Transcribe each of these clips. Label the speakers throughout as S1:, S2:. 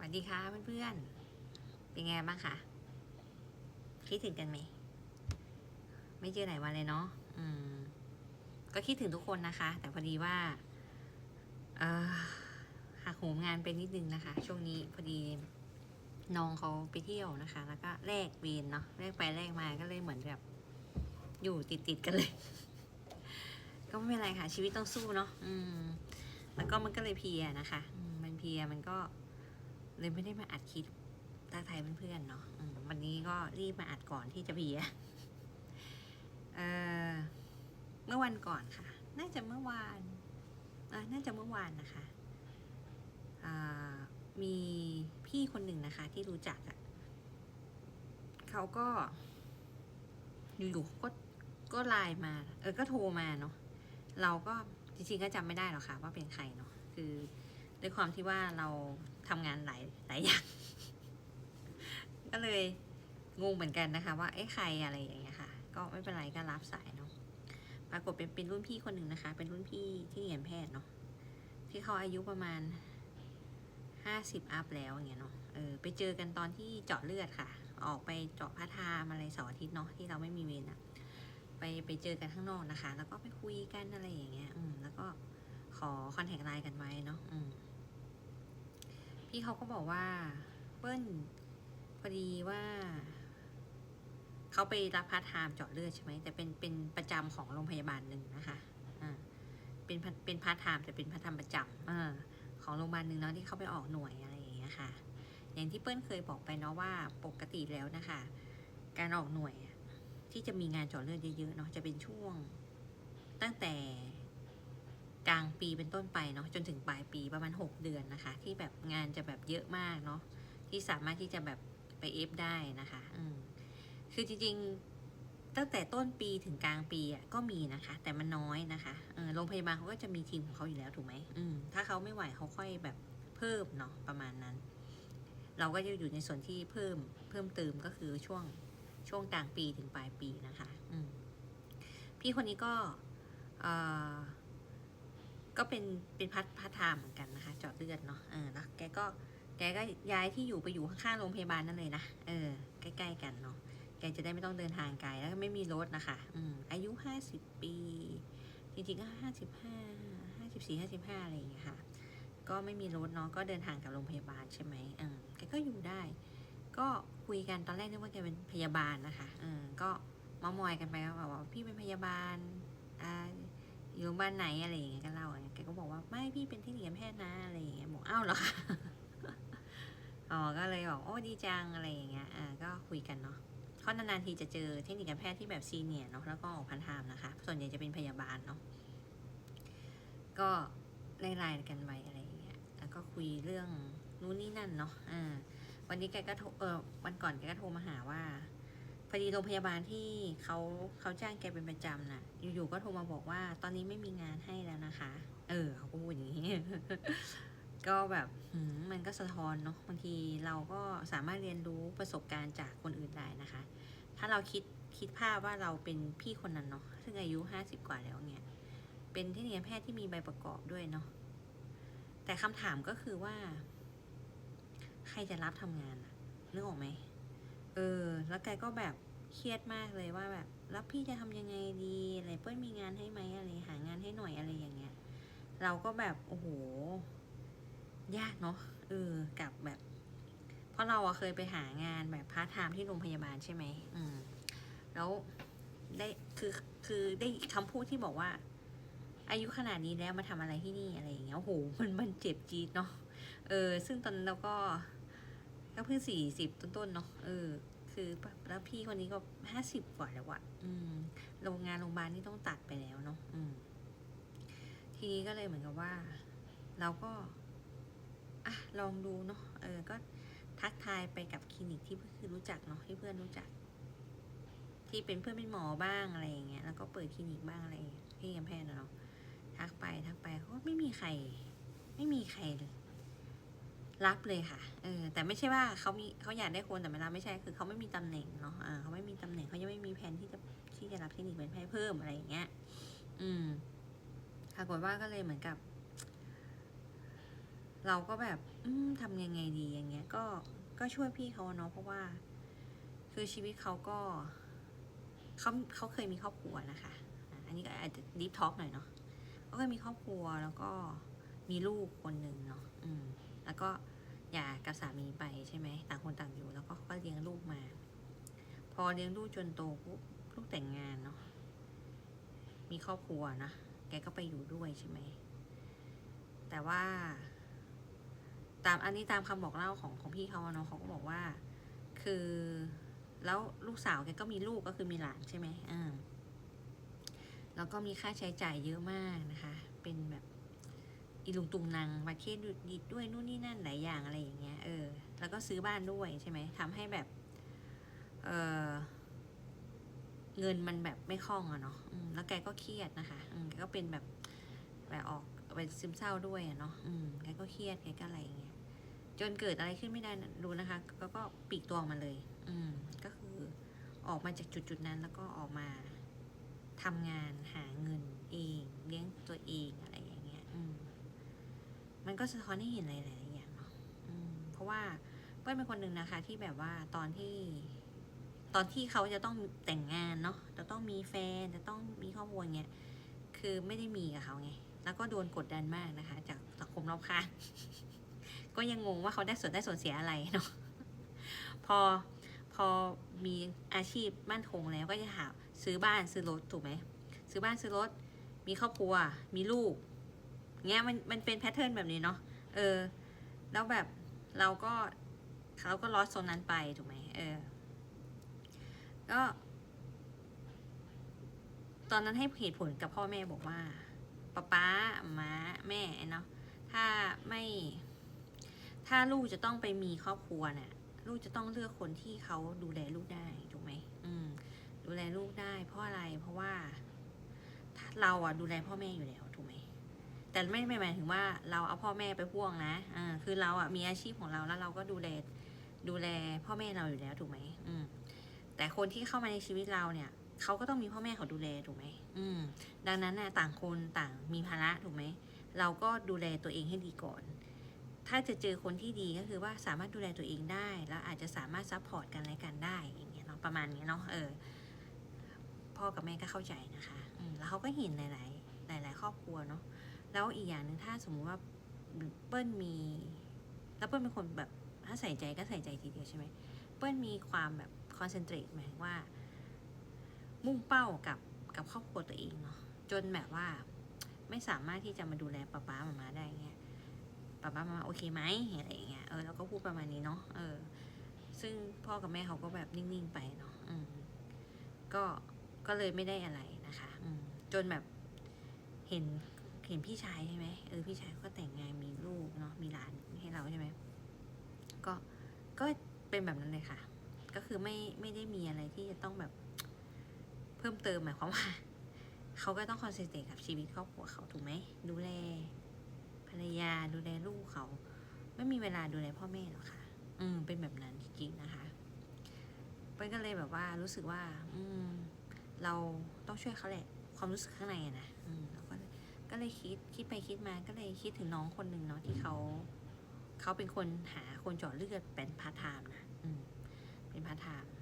S1: วัสดีค่ะเพื่อนๆ เป็นไงบ้างคะ คิดถึงกันไหม ไม่เจอไหนวันเลยเนาะ อืม ก็คิดถึงทุกคนนะคะ แต่พอดีว่า เออหักโหมงานไปนิดนึงนะคะ ช่วงนี้พอดีน้องเขาไปเที่ยวนะคะ แล้วก็แลกเวรเนาะ แลกไปแลกมา ก็เลยเหมือนแบบอยู่ติดๆกันเลย ก็ไม่เป็นไรค่ะ ชีวิตต้องสู้เนาะ อืม แล้วก็มันก็เลยเพียนะคะ มันเพียมันก็ เลยไม่ได้มาอัดคลิปตาไทยเพื่อนๆเนาะวันนี้ก็รีบมาอัดก่อนที่จะเพียเอ่อเมื่อวันก่อนค่ะ น่าจะเมื่อวานน่าจะเมื่อวานนะคะมีพี่คนหนึ่งนะคะ ที่รู้จักอะ่ะเขาก็อยู่ๆก็ก็ไลน์มา เออก็โทรมาเนาะเราก็จริงๆก็จำไม่ได้หรอกค่ะ ว่าเป็นใครเนาะคือด้วยความที่ว่าเรา ทำงานหลายหลายอย่าง ก็เลยงงเหมือนกันนะคะว่าเอ๊ะใครอะไรอย่างเงี้ยค่ะ ก็ไม่เป็นไรก็รับสายเนาะปรากฏเป็นเป็นรุ่นพี่คนหนึ่งนะคะ เป็นรุ่นพี่ที่เรียนแพทย์เนาะที่เขาอายุประมาณห้าสิบอัพแล้วอย่างเงี้ยเนาะเออไปเจอกันตอนที่เจาะเลือดค่ะ ออกไปเจาะพระทามอะไรเสาร์อาทิตย์เนาะที่เราไม่มีเวรอะไปไปเจอกันข้างนอกนะคะ แล้วก็ไปคุยกันอะไรอย่างเงี้ย อืมแล้วก็ขอคอนแทคไลน์กันไว้เนาะอืม พี่เขาก็บอกว่าเปิ้ลพอดีว่าเขาไปรับพาร์ทไทม์เจาะเลือดใช่ไหมแต่เป็นเป็นประจำของโรงพยาบาลหนึ่งนะคะอ่าเป็นพาเป็นพาร์ทไทม์แต่เป็นพาร์ทไทม์ประจำเออของโรงพยาบาลหนึ่งเนาะที่เขาไปออกหน่วยอะไรอย่างเงี้ยค่ะ อย่างที่เปิ้ลเคยบอกไปเนาะว่าปกติแล้วนะคะ การออกหน่วยที่จะมีงานเจาะเลือดเยอะๆเนาะจะเป็นช่วงตั้งแต่ กลางปีเป็นต้นไปเนาะจนถึงปลายปีประมาณ 6 เดือนนะคะ ที่แบบงานจะแบบเยอะมากเนาะที่สามารถที่จะแบบไปเอฟได้นะคะอืมคือจริงๆตั้งแต่ต้นปีถึงกลางปีอะก็มีนะคะ แต่มันน้อยนะคะโรงพยาบาลเขาก็จะมีทีมของเขาอยู่แล้วถูกไหมอืมถ้าเขาไม่ไหวเขาค่อยแบบเพิ่มเนาะประมาณนั้น เราก็จะอยู่ในส่วนที่เพิ่มเพิ่มเติมก็คือช่วงช่วงกลางปีถึงปลายปีนะคะ อืมพี่คนนี้ก็เอ่อ ก็เป็นเป็นพัดพัดไทม์เหมือนกันนะคะเจาะเลือดเนาะเออแล้วแกก็แกก็ย้ายที่อยู่ไปอยู่ข้างๆโรงพยาบาลนั่นเลยนะเออใกล้ๆกันเนาะแกจะได้ไม่ต้องเดินทางไกลแล้วก็ไม่มีรถนะคะอืมอายุห้าสิบปี จริงๆก็ห้าสิบห้าห้าสิบสี่ห้าสิบห้าอะไรอย่างเงี้ยค่ะ ก็ไม่มีรถเนาะก็เดินทางกับโรงพยาบาลใช่ไหมเออแกก็อยู่ได้ ก็คุยกันตอนแรกนึกว่าแกเป็นพยาบาลนะคะเออก็มามอยกันไปว่าว่าพี่เป็นพยาบาลอ่า โรงพยาบาลไหนอะไรอย่างเงี้ยก็เล่าอย่างแกก็บอกว่าไม่พี่เป็นเทคนิคแพทย์นะอะไรอย่างเงี้ยบอกอ้าวเหรอคะอ๋อก็เลยบอกโอ้ดีจังอะไรอย่างเงี้ยอ่าก็คุยกันเนาะเขานานๆทีจะเจอเทคนิคการแพทย์ที่แบบซีเนียร์เนาะแล้วก็ออกพันธามนะคะ ส่วนใหญ่จะเป็นพยาบาลเนาะก็ไล่ๆกันไว้อะไรอย่างเงี้ยแล้วก็คุยเรื่องนู้นนี่นั่นเนาะอ่าวันนี้แกก็โทรเออวันก่อนแกก็โทรมาหาว่า พอดีโรงพยาบาลที่เขาเขาจ้างแกเป็นประจำน่ะ อยู่ๆก็โทรมาบอกว่า ตอนนี้ไม่มีงานให้แล้วนะคะ เออเขาก็พูดอย่างนี้ ก็แบบมันก็สะท้อนเนาะบางทีเราก็สามารถเรียนรู้ประสบการณ์จากคนอื่นได้นะคะ ถ้าเราคิดคิดภาพว่าเราเป็นพี่คนนั้นเนาะซึ่งอายุห้าสิบกว่าแล้วเนี่ยเป็นทคนิคการแพทย์ที่มีใบประกอบด้วยเนาะแต่คำถามก็คือว่า ใครจะรับทำงานอะนึกออกไหม ออ แล้วแกก็แบบเครียดมากเลยว่าแบบแล้วพี่จะทำยังไงดีอะไรเปิ้ลมีงานให้ไหมอะไรหางานให้หน่อยอะไรอย่างเงี้ย เราก็แบบโอ้โห ยากเนาะเออกับแบบ เพราะเราอะเคยไปหางานแบบพาร์ทไทม์ที่โรงพยาบาลใช่ไหมอืม แล้วได้คือคือได้คำพูดที่บอกว่า อายุขนาดนี้แล้วมาทำอะไรที่นี่อะไรอย่างเงี้ยโอ้โหมันมันเจ็บจี๊ดเนาะเออ ซึ่งตอนนั้นเราก็ก็เพิ่งสี่สิบต้นๆเนาะเออ คือแล้วพี่คนนี้ก็ห้าสิบกว่าแล้วอะอืมโรงงานโรงพยาบาลนี่ต้องตัดไปแล้วเนาะอืม ทีนี้ก็เลยเหมือนกับว่า เราก็อะลองดูเนาะเออ ก็ทักทายไปกับคลินิกที่คือรู้จักเนาะที่เพื่อนรู้จัก ที่เป็นเพื่อนเป็นหมอบ้างอะไรอย่างเงี้ยแล้วก็เปิดคลินิกบ้างอะไรอย่างเงี้ยที่กำแพงนเนาะทักไปทักไปเขาก็ไม่มีใคร ไม่มีใครเลย รับเลยค่ะ เออ แต่ไม่ใช่ว่าเขามีเขาอยากได้คนแต่ไม่รับไม่ใช่ คือเขาไม่มีตำแหน่งเนาะอ่าเขาไม่มีตำแหน่งเขายังไม่มีแผนที่จะที่จะรับเทคนิคเป็นแพทย์เพิ่มอะไรอย่างเงี้ย อืมปรากฏว่าก็เลยเหมือนกับ เราก็แบบ อืมทำยังไงดีอย่างเงี้ย ก็ก็ช่วยพี่เขาเนาะเพราะว่า คือชีวิตเขาก็เขาเขาเคยมีครอบครัวนะคะอะอันนี้ก็อาจจะดีฟท็อกหน่อยเนาะเขาเคยมีครอบครัวแล้วก็มีลูกคนหนึ่งเนาะอืม แล้วก็หย่ากับสามีไปใช่ไหมต่างคนต่างอยู่ แล้วก็ก็เลี้ยงลูกมา พอเลี้ยงลูกจนโตปุ๊บลูกแต่งงานเนาะมีครอบครัวนะแกก็ไปอยู่ด้วยใช่ไหมแต่ว่า ตามอันนี้ตามคำบอกเล่าของของพี่เขาเนาะเขาก็บอกว่า คือแล้วลูกสาวแกก็มีลูกก็คือมีหลานใช่ไหมอ่าแล้วก็มีค่าใช้จ่ายเยอะมากนะคะ เป็นแบบ อีลุงตุงนางมาเคสดิดด้วยนู่นนี่นั่นหลายอย่างอะไรอย่างเงี้ยเออแล้วก็ซื้อบ้านด้วยใช่ไหมทำให้แบบ เออเงินมันแบบไม่คล่องอะเนาะแล้วแกก็เครียดนะคะแกก็เป็นแบบแบบออกเป็นซึมเศร้าด้วยอะเนาะแกก็เครียดแกก็อะไรอย่างเงี้ยจนเกิดอะไรขึ้นไม่ได้รู้นะคะ ก็ก็ปีกตัวออกมาเลย อืมก็คือออกมาจากจุดจุดนั้นแล้วก็ออกมาทำงานหาเงินเอง เลี้ยงตัวเองอะไรอย่างเงี้ย อืม มันก็สะท้อนให้เห็นหลายๆอย่างเนาะเพราะว่าเปิ้ลเป็นคนหนึ่งนะคะ ที่แบบว่าตอนที่ ตอนที่เขาจะต้องแต่งงานเนาะจะต้องมีแฟนจะต้องมีครอบครัวเงี้ยคือไม่ได้มีกับเขาไง แล้วก็โดนกดดันมากนะคะ จากสังคมรอบข้างก็ยังงงว่าเขาได้ส่วนได้ส่วนเสียอะไรเนาะพอพอมีอาชีพมั่นคงแล้วก็จะหาซื้อบ้านซื้อรถถูกไหมซื้อบ้านซื้อรถมีครอบครัว มีลูก เงี้ยมันมันเป็นแพทเทิร์นแบบนี้เนาะเออ แล้วแบบเราก็เขาก็ลอสโซนนั้นไปถูกไหมเออ ก็ ตอนนั้นให้เหตุผลกับพ่อแม่บอกว่าป๊าป๊าม้าแม่เนาะถ้าไม่ ถ้าลูกจะต้องไปมีครอบครัวนี่ยลูกจะต้องเลือกคนที่เขาดูแลลูกได้ถูกไหมอืม ดูแลลูกได้ เพราะอะไรเพราะว่าเราอะดูแลพ่อแม่อยู่แล้วถูกไหม แต่ไม่ไม่หมายถึงว่าเราเอาพ่อแม่ไปพ่วงนะอ่าคือเราอะมีอาชีพของเราแล้วเราก็ดูแลดูแลพ่อแม่เราอยู่แล้วถูกไหมอืมแต่คนที่เข้ามาในชีวิตเราเนี่ยเขาก็ต้องมีพ่อแม่เขาดูแลถูกไหมอืม ดังนั้นน่ะต่างคนต่างมีภาระถูกไหม เราก็ดูแลตัวเองให้ดีก่อน ถ้าจะเจอคนที่ดีก็คือว่าสามารถดูแลตัวเองได้ แล้วอาจจะสามารถซัพพอร์ตกันและกันได้อย่างเงี้ยเนาะประมาณนี้เนาะเออพ่อกับแม่ก็เข้าใจนะคะ อืมแล้วเขาก็เห็นหลาย ๆ หลาย ๆ ครอบครัวเนาะ แล้วอีกอย่างหนึ่งถ้าสมมุติว่าเปิ้ลมี แล้วเปิ้ลเป็นคนแบบถ้าใส่ใจก็ใส่ใจทีเดียวใช่ไหมเปิ้ลมีความแบบคอนเซนเทรตหมายว่า มุ่งเป้ากับกับครอบครัวตัวเองเนาะจนแบบว่าไม่สามารถที่จะมาดูแลป้าป้ามามาได้เงี้ยป้าป้ามามาโอเคไหมอะไรอย่างเงี้ยเออเราก็พูดประมาณนี้เนาะเออ ซึ่งพ่อกับแม่เขาก็แบบนิ่งๆไปเนาะอืมก็ก็เลยไม่ได้อะไรนะคะ อืมจนแบบเห็น เห็นพี่ชายใช่ไหมเออพี่ชายก็แต่งงานมีลูกเนาะมีหลานให้เราใช่ไหมก็ก็เป็นแบบนั้นเลยค่ะ ก็คือไม่ไม่ได้มีอะไรที่จะต้องแบบเพิ่มเติมหมายความว่าเขาก็ต้องคอนเซนเทรตกับชีวิตครอบครัวเขาถูกไหมดูแลภรรยาดูแลลูกเขา ไม่มีเวลาดูแลพ่อแม่หรอกค่ะ อืม เป็นแบบนั้นจริงๆนะคะเปิ้ลก็เลยแบบว่ารู้สึกว่า อืม เราต้องช่วยเขาแหละ ความรู้สึกข้างในอะนะอืมเรา ก็เลยคิดคิดไปคิดมาก็เลยคิดถึงน้องคนหนึ่งเนาะที่เขาเขาเป็นคนหาคนจาะเลือดเป็นพาร์ทไทม์นะอืมเป็นพาร์ทไทม์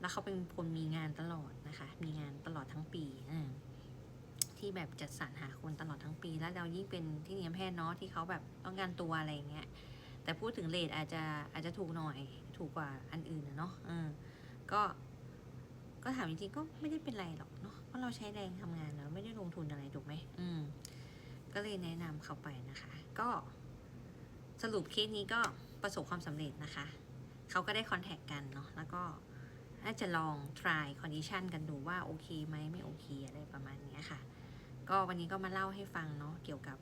S1: แล้วเขาเป็นคนมีงานตลอดนะคะ มีงานตลอดทั้งปีอ่าที่แบบจัดสรรหาคนตลอดทั้งปี แล้วเรายิ่งเป็นที่เนียมแพทย์เนาะที่เขาแบบต้องการตัวอะไรเงี้ยแต่พูดถึงเลทอาจจะอาจจะถูกหน่อยถูกกว่าอันอื่นนะเนาะเออก็ ก็ถามจริงๆก็ไม่ได้เป็นไรหรอกเนาะเพราะเราใช้แรงทำงานแล้วไม่ได้ลงทุนอะไรถูกไหมอืม ก็เลยแนะนำเขาไปนะคะ ก็สรุปเคสนี้ก็ประสบความสำเร็จนะคะ เขาก็ได้คอนแทคกันเนาะแล้วก็น่าจะลอง try condition กันดูว่าโอเคไหมไม่โอเคอะไรประมาณนี้ค่ะ ก็วันนี้ก็มาเล่าให้ฟังเนาะเกี่ยวกับ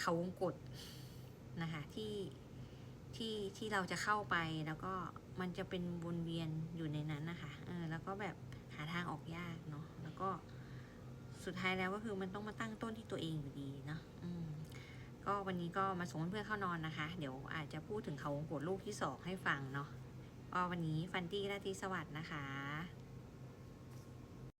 S1: เขาวงกฏนะคะที่ที่ที่เราจะเข้าไปแล้วก็มันจะเป็นวนเวียนอยู่ใน ก็สุดท้ายแล้วก็คือมันต้องมาตั้งต้นที่ตัวเองอยู่ดีเนาะก็วันนี้ก็มาส่งเพื่อนๆเข้านอนนะคะ เดี๋ยวอาจจะพูดถึงเขาวงกฏลูกที่สองให้ฟังเนาะก็วันนี้ฟันตี้ราตรีสวัสดิ์นะคะ